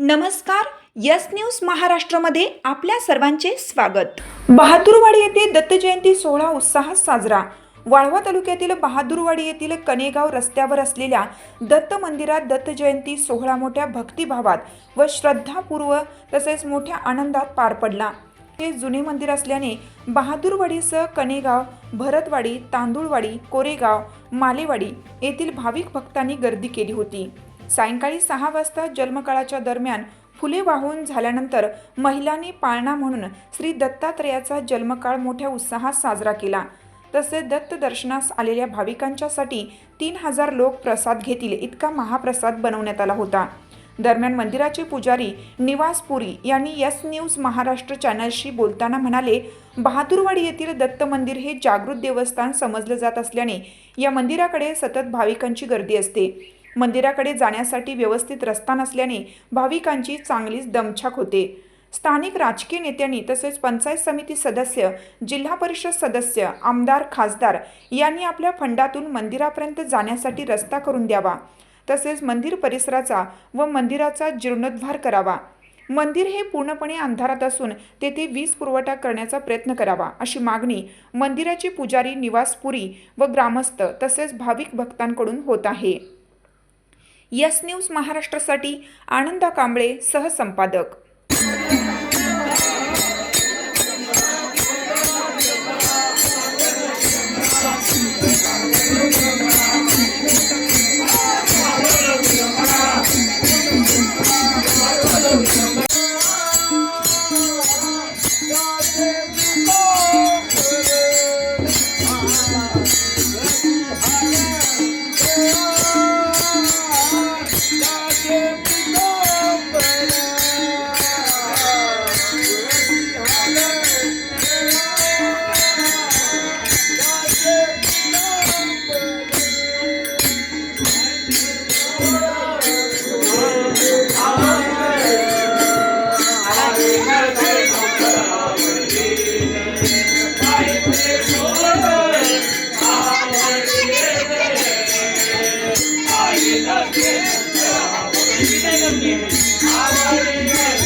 नमस्कार yes news महाराष्ट्रामध्ये आपल्या सर्वांचे स्वागत. बहादूरवाडी येथे दत्त जयंती सोहळा उत्साहात साजरा. वाळवा तालुक्यातील बहादूरवाडी येथील कनेगाव रस्त्यावर असलेल्या दत्त मंदिरात दत्त जयंती सोहळा मोठ्या भक्तिभावात व श्रद्धापूर्व तसेच मोठ्या आनंदात पार पडला. हे जुने मंदिर असल्याने बहादूरवाडीसह कनेगाव भरतवाडी तांदूळवाडी कोरेगाव मालेवाडी येथील भाविक भक्तांनी गर्दी केली होती. सायंकाळी सहा वाजता जन्मकाळाच्या दरम्यान फुले वाहून झाल्यानंतर महिलांनी पाळणा म्हणून श्री दत्तात्रयाचा जन्मकाळ मोठ्या उत्साहात साजरा केला. तसेच दत्त दर्शनास आलेल्या भाविकांच्यासाठी तीन हजार लोक प्रसाद घेतील इतका महाप्रसाद बनवण्यात आला होता. दरम्यान मंदिराचे पुजारी निवास पुरी यांनी यस न्यूज महाराष्ट्र चॅनलशी बोलताना म्हणाले बहादूरवाडी येथील दत्त मंदिर हे जागृत देवस्थान समजलं जात असल्याने या मंदिराकडे सतत भाविकांची गर्दी असते. मंदिराकडे जाण्यासाठी व्यवस्थित रस्ता नसल्याने भाविकांची चांगलीच दमछाक होते. स्थानिक राजकीय नेत्यांनी तसेच पंचायत समिती सदस्य जिल्हा परिषद सदस्य आमदार खासदार यांनी आपल्या फंडातून मंदिरापर्यंत जाण्यासाठी रस्ता करून द्यावा. तसेच मंदिर परिसराचा व मंदिराचा जीर्णोद्धार करावा. मंदिर हे पूर्णपणे अंधारात असून तेथे वीज पुरवठा करण्याचा प्रयत्न करावा अशी मागणी मंदिराची पुजारी निवासपुरी व ग्रामस्थ तसेच भाविक भक्तांकडून होत आहे. यस न्यूज महाराष्ट्रासाठी आनंदा कांबळे सहसंपादक Thank you. আমারে